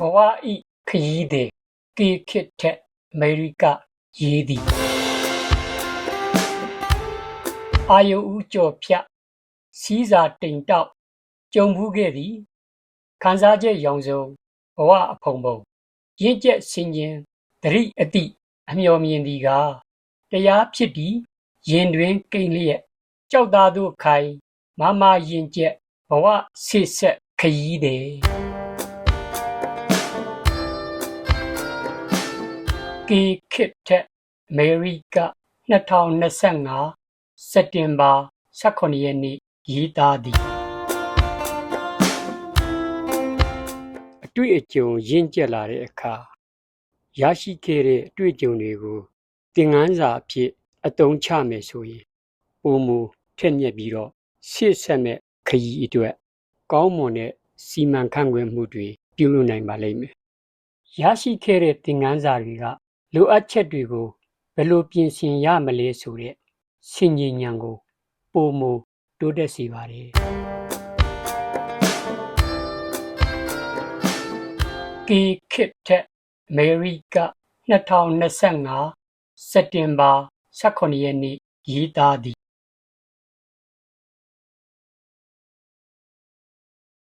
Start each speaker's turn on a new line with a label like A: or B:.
A: ဘဝဤခရီးသည်ကေခစ်ထက်အမေရိကရေးသည်အာယုဦးကျော်ဖြတ်စီးစာတိမ်တောက်ကြုံမှုခဲ့သည်ခန်းစားချက်ရောင်စုံဘဝအဖုံဖုံရင့်ကျက်စင်ခြင်းတရိအတိအမျော်မြင်သည်ကတရားဖြစ်သည်ရင်တွင်ကိန်းလျက်ကြောက်သားတို့ခိုင်မမရင်ကျက်ဘဝဆိဆက်ခရီးသည် ကီခစ်တက်အမေရိက2025စက်တင်ဘာ18ရက်နေ့ရေးသားသည်အတွေ့အကြုံရင့်ကျက်လာတဲ့အခါရရှိခဲ့တဲ့အတွေ့အကြုံတွေကိုသင်ခန်းစာအဖြစ်အသုံးချမယ်ဆိုရင်ပုံမူထက်မြက်ပြီးတော့ရှေ့ဆက်မဲ့ခရီးအတွက် ကောင်းမွန်တဲ့စီမံခန့်ခွဲမှုတွေပြုလုပ်နိုင်ပါလိမ့်မယ်။ရရှိခဲ့တဲ့သင်ခန်းစာတွေက လိုအပ်ချက်တွေကိုဘယ်လိုပြင်ဆင်ရမလဲဆိုတဲ့စင်ကြီးဉာဏ်ကိုပုံမူတိုးတက်စေပါတယ်။ကီခစ်တက်အမေရိက2025စက်တင်ဘာ18ရက်နေ့ရေးသားသည်